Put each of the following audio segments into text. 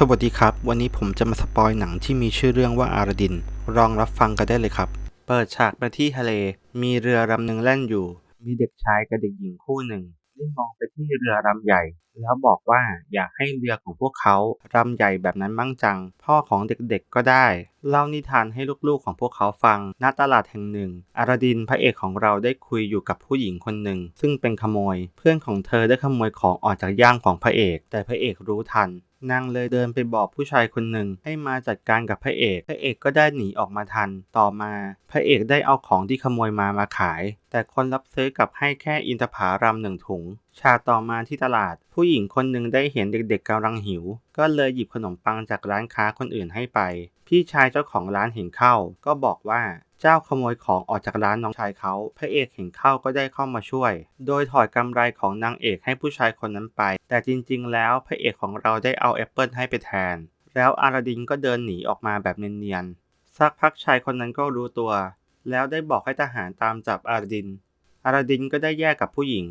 สวัสดีครับ วันนี้ผมจะมาสปอยหนังที่มีชื่อเรื่องว่าอารดินลองรับฟังกันได้เลยครับ เปิดฉากไปที่ทะเล มีเรือลำหนึ่งแล่นอยู่ มีเด็กชายกับเด็กหญิงคู่หนึ่งได้มองไปที่เรือลำใหญ่ แล้วบอกว่าอยากให้เรือของพวกเขาลำใหญ่แบบนั้นมั่งจัง พ่อของเด็กๆก็ได้ เล่านิทานให้ลูกๆของพวกเขาฟังณตลาดแห่งหนึ่ง อารดินพระเอกของเราได้คุยอยู่กับผู้หญิงคนหนึ่ง ซึ่งเป็นขโมย เพื่อนของเธอได้ขโมยของออกจากย่ามของพระเอก แต่พระเอกรู้ทันนางเลยเดินไปบอกผู้ชายคนหนึ่งให้มาจัดการกับพระเอก พระเอกก็ได้หนีออกมาทัน ต่อมา พระเอกได้เอาของที่ขโมยมามาขาย แต่คนรับซื้อกลับให้แค่อินทผารัมหนึ่งถุง ฉากต่อมาที่ตลาด ผู้หญิงคนหนึ่งได้เห็นเด็กๆกำลังหิว ก็เลยหยิบขนมปังจากร้านค้าคนอื่นให้ไป พี่ชายเจ้าของร้านเห็นเข้า ก็บอกว่าเจ้าขโมยของออกจากร้านน้องชายเขา พระเอกเห็นเข้าก็ได้เข้ามาช่วย โดยถอดกำไรของนางเอกให้ผู้ชายคนนั้นไป แต่จริงๆ แล้วพระเอกของเราได้เอาแอปเปิลให้ไปแทน แล้วอาราดินก็เดินหนีออกมาแบบเนียนๆ สักพักชายคนนั้นก็รู้ตัว แล้วได้บอกให้ทหารตามจับอาราดิน อาราดินก็ได้แยกกับผู้หญิง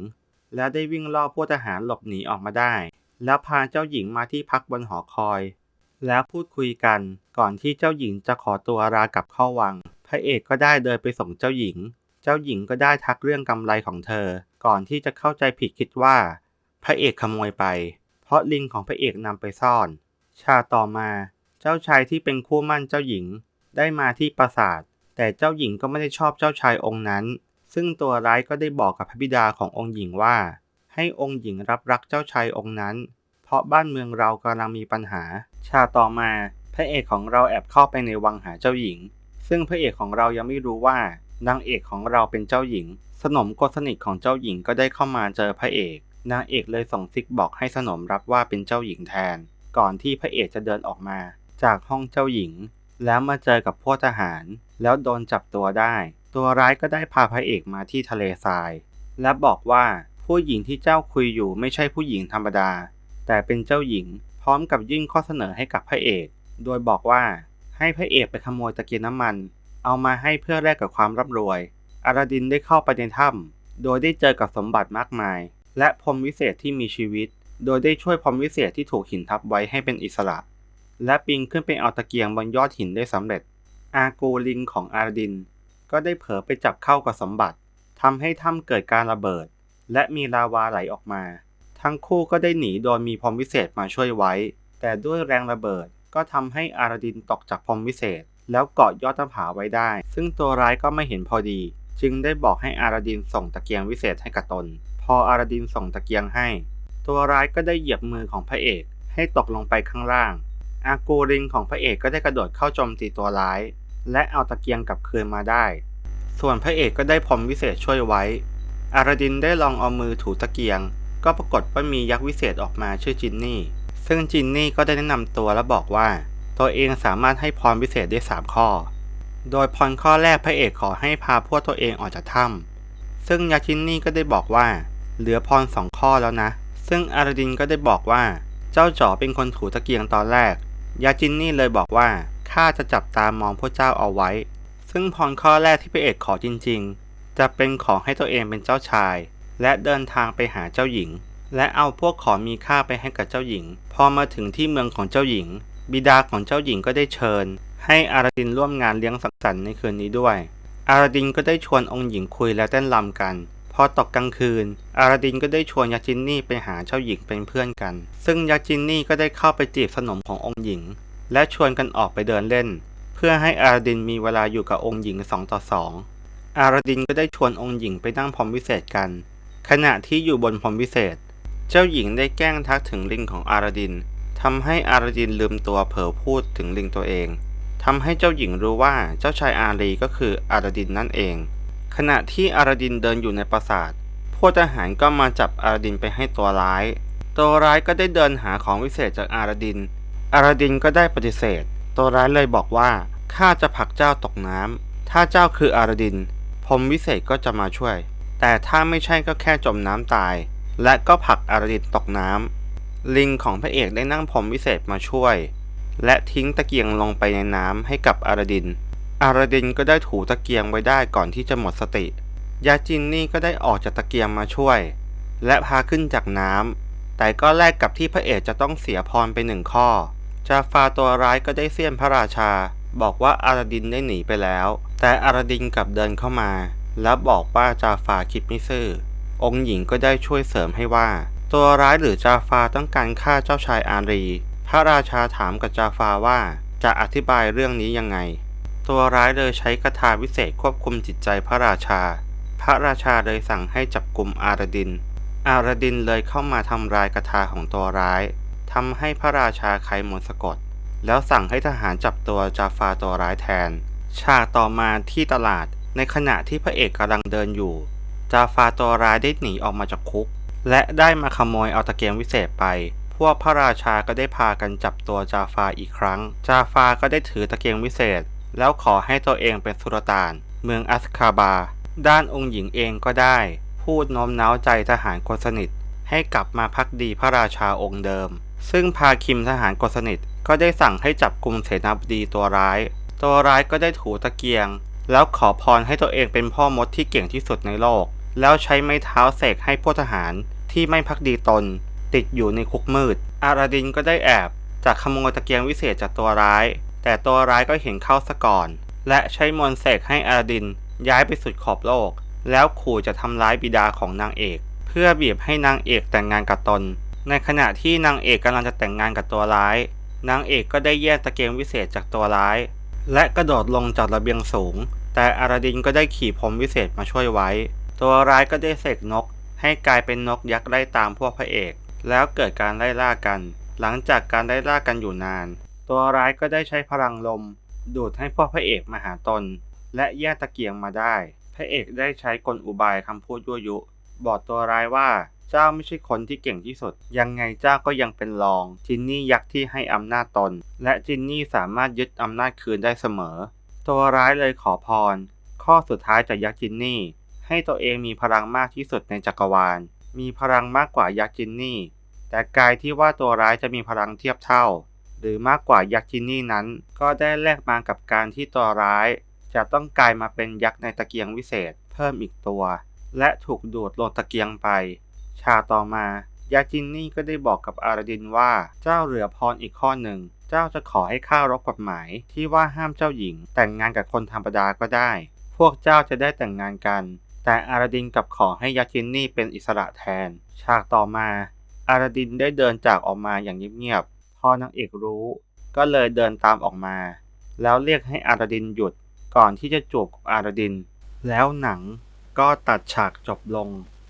แล้วได้วิ่งล่อพวกทหารหลบหนีออกมาได้ แล้วพาเจ้าหญิงมาที่พักบนหอคอย แล้วพูดคุยกันก่อนที่เจ้าหญิงจะขอตัวลากลับเข้าวัง พระเอกก็ได้เดินไปส่งเจ้าหญิง เจ้าหญิงก็ได้ทักเรื่องกำไรของเธอ ก่อนที่จะเข้าใจผิดคิดว่า พระเอกขโมยไป เพราะลิงของพระเอกนำไปซ่อน ชาต่อมา เจ้าชายที่เป็นคู่มั่นเจ้าหญิง ได้มาที่ปราสาท แต่เจ้าหญิงก็ไม่ได้ชอบเจ้าชายองค์นั้น ซึ่งตัวร้ายก็ได้บอกกับพระบิดาขององค์หญิงว่า ให้องค์หญิงรับรักเจ้าชายองค์นั้น เพราะบ้านเมืองเรากำลังมีปัญหา ชาต่อมา พระเอกของเราแอบเข้าไปในวังหาเจ้าหญิง ซึ่งพระเอกของเรายังไม่รู้ว่านางเอกของเราเป็นเจ้าหญิง สนมคนสนิทของเจ้าหญิงก็ได้เข้ามาเจอพระเอก นางเอกเลยส่งซิกบอกให้สนมรับว่าเป็นเจ้าหญิงแทน ก่อนที่พระเอกจะเดินออกมา จากห้องเจ้าหญิง แล้วมาเจอกับพวกทหาร แล้วโดนจับตัวได้ตัวร้ายก็ได้พาพระเอกมาที่ทะเลทราย และบอกว่าผู้หญิงที่เจ้าคุยอยู่ไม่ใช่ผู้หญิงธรรมดา แต่เป็นเจ้าหญิง พร้อมกับยื่นข้อเสนอให้กับพระเอก โดยบอกว่าให้พระเอกไปขโมยตะเกียงน้ำมัน เอามาให้เพื่อแลกกับความร่ำรวย อาราดินได้เข้าไปในถ้ำโดยได้เจอกับสมบัติมากมาย และพรหมวิเศษที่มีชีวิต โดยได้ช่วยพรหมวิเศษที่ถูกหินทับไว้ให้เป็นอิสระ และปีนขึ้นไปเอาตะเกียงบนยอดหินได้สำเร็จ อากูลิงของอาราดิน ก็ได้เผลอไปจับเข้ากับสมบัติทำให้ถ้ำเกิดการระเบิด และมีลาวาไหลออกมา ทั้งคู่ก็ได้หนีโดยมีพรมวิเศษมาช่วยไว้ แต่ด้วยแรงระเบิดก็ทำให้อาราดินตกจากพรมวิเศษ แล้วเกาะยอดหน้าผาไว้ได้ ซึ่งตัวร้ายก็ไม่เห็นพอดี จึงได้บอกให้อาราดินส่งตะเกียงวิเศษให้กับตน พออาราดินส่งตะเกียงให้ ตัวร้ายก็ได้เหยียบมือของพระเอก ให้ตกลงไปข้างล่าง อากูริงของพระเอกก็ได้กระโดดเข้าโจมตีตัวร้าย และเอาตะเกียงกลับคืนมาได้ ส่วนพระเอกก็ได้พรมวิเศษช่วยไว้ อาราดินได้ลองเอามือถูตะเกียง ก็ปรากฏว่ามียักษ์วิเศษออกมาชื่อจินนี่ ซึ่งจินนี่ก็ได้แนะนำตัวและบอกว่า ตัวเองสามารถให้พรวิเศษได้ 3 ข้อ โดยพรข้อแรกพระเอกขอให้พาพวกตัวเองออกจากถ้ำซึ่งยักษ์จินนี่ก็ได้บอกว่า เหลือพรสองข้อแล้วนะ ซึ่งอาราดินก็ได้บอกว่า เจ้าจ๋อเป็นคนถูตะเกียงตอนแรกยักษ์จินนี่เลยบอกว่า ข้าจะจับตามองพวกเจ้าเอาไว้ ซึ่งพรข้อแรกที่พระเอกขอจริง ๆ จะเป็นของให้ตัวเองเป็นเจ้าชาย และเดินทางไปหาเจ้าหญิง และเอาพวกของมีค่าไปให้กับเจ้าหญิง พอมาถึงที่เมืองของเจ้าหญิง บิดาของเจ้าหญิงก็ได้เชิญ ให้อาราดินร่วมงานเลี้ยงสังสรรค์ในคืนนี้ด้วย อาราดินก็ได้ชวนองค์หญิงคุยและเต้นรำกันพอตกกลางคืน อาราดินก็ได้ชวนยาจินนี่ไปหาเจ้าหญิงเป็นเพื่อนกัน ซึ่งยาจินนี่ก็ได้เข้าไปจีบสนมขององค์หญิง และชวนกันออกไปเดินเล่น เพื่อให้อาราดินมีเวลาอยู่กับองค์หญิงสองต่อสองอาราดินก็ได้ชวนองค์หญิงไปนั่งพรมวิเศษกัน ขณะที่อยู่บนพรมวิเศษ เจ้าหญิงได้แกล้งทักถึงลิงของอาราดินทำให้อาราดินลืมตัวเผลอพูดถึงลิงตัวเองทำให้เจ้าหญิงรู้ว่าเจ้าชายอารีก็คืออาราดินนั่นเอง ขณะที่อาราดินเดินอยู่ในปราสาทพวกทหารก็มาจับอาราดินไปให้ตัวร้าย ตัวร้ายก็ได้เดินหาของวิเศษจากอาราดิน อาราดินก็ได้ปฏิเสธ ตัวร้ายเลยบอกว่าข้าจะผลักเจ้าตกน้ำ ถ้าเจ้าคืออาราดิน พรมวิเศษก็จะมาช่วย แต่ถ้าไม่ใช่ก็แค่จมน้ำตาย และก็ผลักอาราดินตกน้ำ ลิงของพระเอกได้นั่งพรมวิเศษมาช่วย และทิ้งตะเกียงลงไปในน้ำให้กับอาราดิน อาราดินก็ได้ถูตะเกียงไว้ได้ก่อนที่จะหมดสติ ยาจินนี่ก็ได้ออกจากตะเกียงมาช่วย และพาขึ้นจากน้ำ แต่ก็แลกกับที่พระเอกจะต้องเสียพรไปหนึ่งข้อ จาฟาตัวร้ายก็ได้เสี้ยนพระราชา บอกว่าอาราดินได้หนีไปแล้ว แต่อาราดินกลับเดินเข้ามา แล้วบอกว่าจาฟาคิดไม่ซื่อ องค์หญิงก็ได้ช่วยเสริมให้ว่า ตัวร้ายหรือจาฟาต้องการฆ่าเจ้าชายอารี พระราชาถามกับจาฟาว่าจะอธิบายเรื่องนี้ยังไง ตัวร้ายเลยใช้คาถาวิเศษควบคุมจิตใจพระราชา พระราชาเลยสั่งให้จับกลุ่มอาราดิน อาราดินเลยเข้ามาทำลายคาถาของตัวร้าย ทำให้พระราชาไขมนสะกด แล้วสั่งให้ทหารจับตัวจาฟาตัวร้ายแทน ฉากต่อมาที่ตลาดในขณะที่พระเอกกำลังเดินอยู่ จาฟาตัวร้ายได้หนีออกมาจากคุก และได้มาขโมยเอาตะเกียงวิเศษไป พวกพระราชาก็ได้พากันจับตัวจาฟาอีกครั้ง จาฟาก็ได้ถือตะเกียงวิเศษ แล้วขอให้ตัวเองเป็นสุลต่าน เมืองอัสคาบา ด้านองค์หญิงเองก็ได้ พูดโน้มน้าวใจทหารคนสนิท ให้กลับมาพักดีพระราชาองค์เดิม ซึ่งพาคิมทหารคนสนิทก็ได้สั่งให้จับกลุ่มเสนาบดีตัวร้าย ตัวร้ายก็ได้ถูตะเกียง แล้วขอพรให้ตัวเองเป็นพ่อมดที่เก่งที่สุดในโลก แล้วใช้ไม้เท้าเสกให้พวกทหารที่ไม่พักดีตน ติดอยู่ในคุกมืด อาราดินก็ได้แอบจากขโมยตะเกียงวิเศษจากตัวร้าย แต่ตัวร้ายก็เห็นเข้าซะก่อน และใช้มนต์เสกให้อาราดินย้ายไปสุดขอบโลก แล้วขู่จะทำร้ายบิดาของนางเอก เพื่อบีบให้นางเอกแต่งงานกับตน ในขณะที่นางเอกกำลังจะแต่งงานกับตัวร้าย นางเอกก็ได้แย่งตะเกียงวิเศษจากตัวร้าย และกระโดดลงจากระเบียงสูง แต่อาราดินก็ได้ขี่พรมวิเศษมาช่วยไว้ ตัวร้ายก็ได้เสกนก ให้กลายเป็นนกยักษ์ไล่ตามพวกพระเอก แล้วเกิดการไล่ล่ากัน หลังจากการไล่ล่ากันอยู่นาน ตัวร้ายก็ได้ใช้พลังลม ดูดให้พวกพระเอกมาหาตน และแย่งตะเกียงมาได้ พระเอกได้ใช้กลอุบายคำพูดยั่วยุ บอกตัวร้ายว่าเจ้าไม่ใช่คนที่เก่งที่สุด ยังไงเจ้าก็ยังเป็นรอง จินนี่ยักษ์ที่ให้อำนาจตน และจินนี่สามารถยึดอำนาจคืนได้เสมอ ตัวร้ายเลยขอพร ข้อสุดท้ายจากยักษ์จินนี่ ให้ตัวเองมีพลังมากที่สุดในจักรวาล มีพลังมากกว่ายักษ์จินนี่ แต่กายที่ว่าตัวร้ายจะมีพลังเทียบเท่า หรือมากกว่ายักษ์จินนี่นั้น ก็ได้แลกมากับการที่ตัวร้าย จะต้องกลายมาเป็นยักษ์ในตะเกียงวิเศษ เพิ่มอีกตัว และถูกดูดลงตะเกียงไปฉากต่อมายาจินนี่ก็ได้บอกกับอาราดินว่าเจ้าเหลือพรอีกข้อหนึ่ง เจ้าจะขอให้ข้ารบกฎหมายที่ว่าห้ามเจ้าหญิง แต่งงานกับคนธรรมดาก็ได้ พวกเจ้าจะได้แต่งงานกัน แต่อาราดินกลับขอให้ยาจินนี่เป็นอิสระแทน ฉากต่อมาอาราดินได้เดินจากออกมาอย่างเงียบๆพอนางเอกรู้ ก็เลยเดินตามออกมา แล้วเรียกให้อาราดินหยุดก่อนที่จะจูบกับอาราดิน แล้วหนัง ก็ตัดฉากจบลง